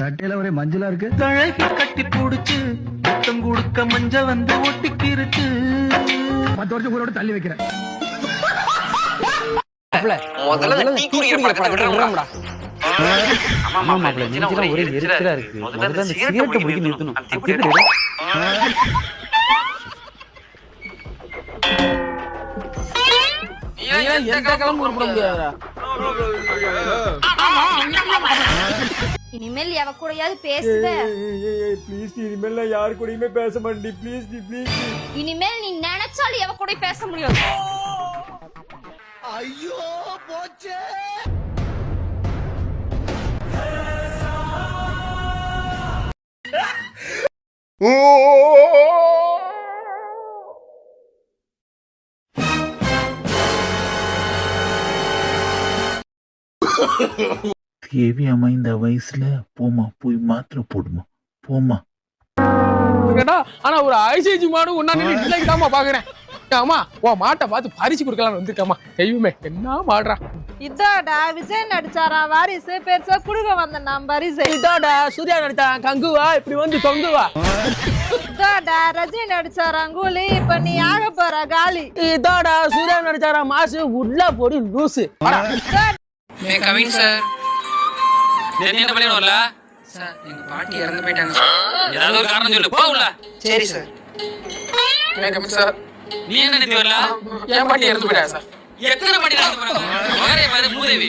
சட்டையில ஒரே மஞ்சளா இருக்கு. தழகி கட்டி புடிச்சு முத்தம் கொடுக்க மஞ்ச வந்து ஒட்டிக்கிருச்சு பத்து வருஷம் உங்களோட தள்ளி வைக்கிறேன். எந்த கிளம்பு இனிமேல் எவ கூடயாவது பேசுவ. ப்ளீஸ் இனிமேல் நான் யாரு கூடயுமே பேச மாட்டேன் ப்ளீஸ் ப்ளீஸ் இனிமேல் நீ நினைச்சாலும் எவ கூட பேச முடியாது. தேவியம்மா இந்த வயசுல போமா போய் மாத்திரை போடுமா போமா கேட்டா ஆனா ஒரு ஐசிஜி மாடு நின்று தாமா பாக்குறேன். ஆமா உன் மாட்டை பார்த்து பறிச்சு கொடுக்கலாம்னு வந்திருக்காமா தெய்வமே என்ன மாடுறா? இதாடா விஜய் நடிச்சாரா? வாரிசு பெருசா குடுக்க வந்த நான் பரிசு இதாடா சூர்யா நடிச்சான் கங்குவா இப்படி வந்து தொங்குவா. இதாடா ரஜினி நடிச்சாரா கூலி இப்ப நீ ஆக போற காலி. இதாடா சூர்யா நடிச்சாரா மாசு உள்ள போடி லூசு. கவின் சார். நேத்து என்ன பண்ணி வரல சார் எங்க பாட்டி இறந்து போயிட்டாங்க சார். ஏதாவது ஒரு காரணம் சொல்லு. போ உள்ள. சரி சார். கமின் சார் நீ என்ன நேத்து வரல? என் பாட்டி இறந்து போயிட்டா சார். எத்தனை பாட்டி இறந்து போறாங்க? மகரே பாரு மூதேவி.